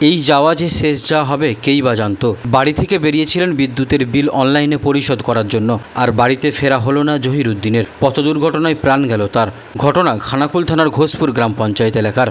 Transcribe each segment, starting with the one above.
এই যাওয়া যে শেষ যা হবে, কেই বা জানতো? বাড়ি থেকে বেরিয়েছিলেন বিদ্যুতের বিল অনলাইনে পরিশোধ করার জন্য। আর বাড়িতে ফেরা হলো না জহির উদ্দিনের পথ দুর্ঘটনায় প্রাণ গেল তার। ঘটনা খানাকুল থানার ঘোষপুর গ্রাম পঞ্চায়েত এলাকার।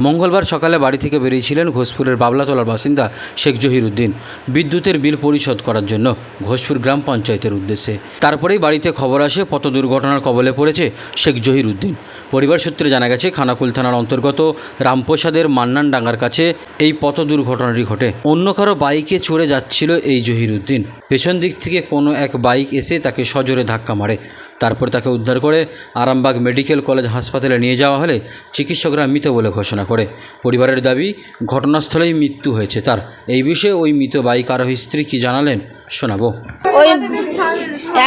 মঙ্গলবার সকালে বাড়ি থেকে বেরিয়েছিলেন ঘোষপুরের বাবলাতলার বাসিন্দা শেখ জহির উদ্দিন বিদ্যুতের বিল পরিশোধ করার জন্য ঘোষপুর গ্রাম পঞ্চায়েতের উদ্দেশ্যে। তারপরেই বাড়িতে খবর আসে পথ দুর্ঘটনার কবলে পড়েছে শেখ জহির উদ্দিন পরিবার সূত্রে জানা গেছে, খানাকুল থানার অন্তর্গত রামপ্রসাদের মান্নান ডাঙ্গার কাছে এই পথ দুর্ঘটনাটি ঘটে। অন্য কারও বাইকে চড়ে যাচ্ছিল এই জহিরুদ্দিন। পেছন দিক থেকে কোনো এক বাইক এসে তাকে সজোরে ধাক্কা মারে। তারপর তাকে উদ্ধার করে আরামবাগ মেডিকেল কলেজ হাসপাতালে নিয়ে যাওয়া হলে চিকিৎসকরা মৃত বলে ঘোষণা করে। পরিবারের দাবি, ঘটনাস্থলেই মৃত্যু হয়েছে তার। এই বিষয়ে ওই মৃত বাইক আরোহী স্ত্রী কি জানালেন, শোনাবো।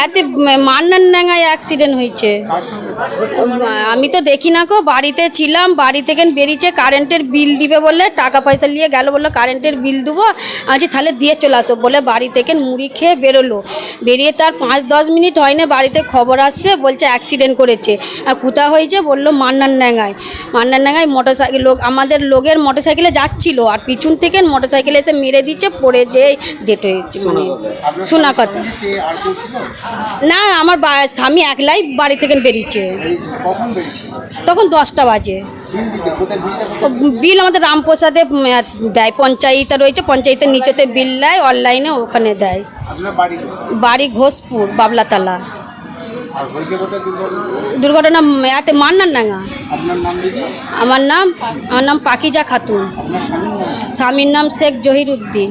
এতে মান্নান অ্যাক্সিডেন্ট হয়েছে। আমি তো দেখি না কো বাড়িতে ছিলাম, বাড়ি থেকে বেরিয়েছে, কারেন্টের বিল দিবে বলে টাকা পয়সা নিয়ে গেল বলল, কারেন্টের বিল দেবো আছি তাহলে দিয়ে চলে আসো, বলে বাড়ি থেকে মুড়ি খেয়ে বেরোলো। বেরিয়ে তার পাঁচ দশ মিনিট হয়নি, বাড়িতে খবর আসছে, বলছে অ্যাক্সিডেন্ট করেছে। আর কোথা হয়েছে, বলল মান্নান ডাঙ্গায় মান্নান ডাঙ্গায় মোটর সাইকেল লোক, আমাদের লোকের মোটর সাইকেলে যাচ্ছিল, আর পিছন থেকে মোটর সাইকেলে এসে মেরে দিচ্ছে পড়ে যে ডেট হয়েছে মানে শোনা কথা। না, আমার স্বামী একলাই বাড়ি থেকে বেরিয়েছে। তখন দশটা বাজে। বিল আমাদের রামপ্রসাদে দেয়, পঞ্চায়েত রয়েছে, পঞ্চায়েতের নিচেতে বিল দেয় অনলাইনে ওখানে দেয়। বাড়ি ঘোষপুর, বাবলাতলা। দুর্ঘটনা এতে মান্নার আমার নাম আমার নাম পাকিজা খাতুন। স্বামীর নাম শেখ জহির উদ্দিন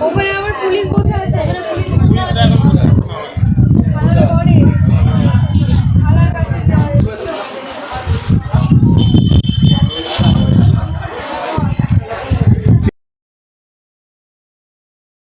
ওখানে আবার পুলিশ বসে